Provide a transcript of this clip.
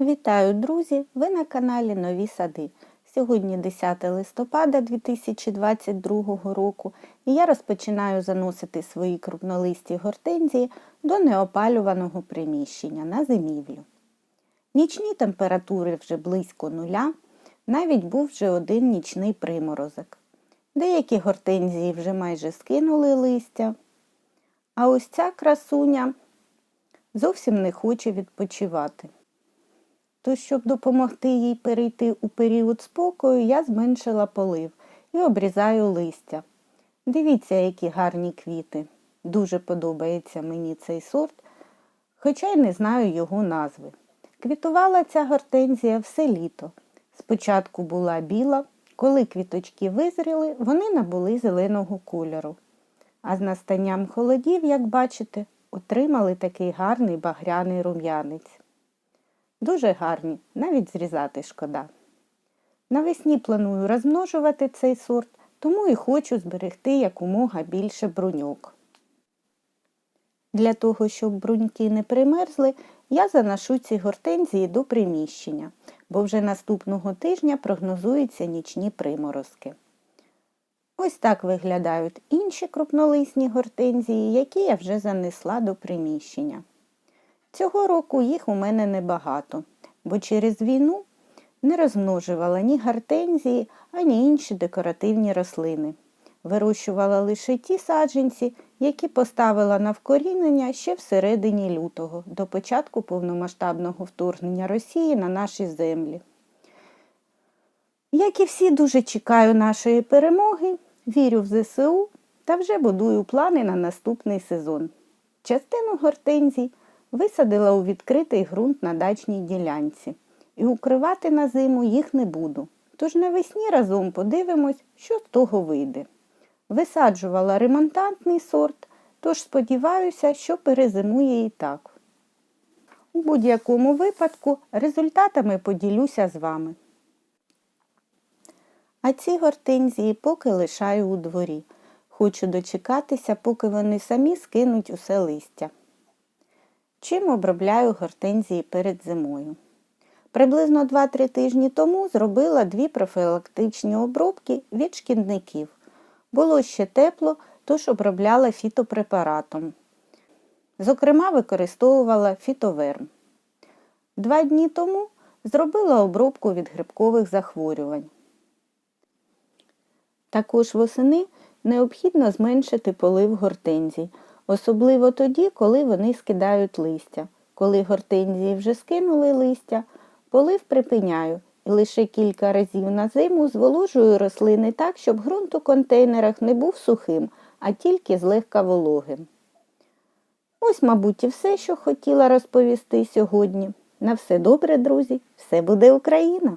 Вітаю, друзі! Ви на каналі Нові Сади. Сьогодні 10 листопада 2022 року і я розпочинаю заносити свої крупнолисті гортензії до неопалюваного приміщення на зимівлю. Нічні температури вже близько нуля, навіть був вже один нічний приморозок. Деякі гортензії вже майже скинули листя, а ось ця красуня зовсім не хоче відпочивати. То, щоб допомогти їй перейти у період спокою, я зменшила полив і обрізаю листя. Дивіться, які гарні квіти. Дуже подобається мені цей сорт, хоча й не знаю його назви. Квітувала ця гортензія все літо. Спочатку була біла, коли квіточки визріли, вони набули зеленого кольору. А з настанням холодів, як бачите, отримали такий гарний багряний рум'янець. Дуже гарні, навіть зрізати шкода. Навесні планую розмножувати цей сорт, тому і хочу зберегти якомога більше бруньок. Для того, щоб бруньки не примерзли, я заношу ці гортензії до приміщення, бо вже наступного тижня прогнозуються нічні приморозки. Ось так виглядають інші крупнолисні гортензії, які я вже занесла до приміщення. Цього року їх у мене небагато, бо через війну не розмножувала ні гортензії, ані інші декоративні рослини. Вирощувала лише ті саджанці, які поставила на вкорінення ще всередині лютого, до початку повномасштабного вторгнення Росії на наші землі. Як і всі, дуже чекаю нашої перемоги, вірю в ЗСУ та вже будую плани на наступний сезон. Частину гортензій висадила у відкритий ґрунт на дачній ділянці. І укривати на зиму їх не буду. Тож навесні разом подивимось, що з того вийде. Висаджувала ремонтантний сорт, тож сподіваюся, що перезимує і так. У будь-якому випадку результатами поділюся з вами. А ці гортензії поки лишаю у дворі. Хочу дочекатися, поки вони самі скинуть усе листя. Чим обробляю гортензії перед зимою? Приблизно 2-3 тижні тому зробила дві профілактичні обробки від шкідників. Було ще тепло, тож обробляла фітопрепаратом. Зокрема, використовувала фітоверм. Два дні тому зробила обробку від грибкових захворювань. Також восени необхідно зменшити полив гортензій, особливо тоді, коли вони скидають листя. Коли гортензії вже скинули листя, полив припиняю і лише кілька разів на зиму зволожую рослини так, щоб ґрунт у контейнерах не був сухим, а тільки злегка вологим. Ось, мабуть, і все, що хотіла розповісти сьогодні. На все добре, друзі, все буде Україна!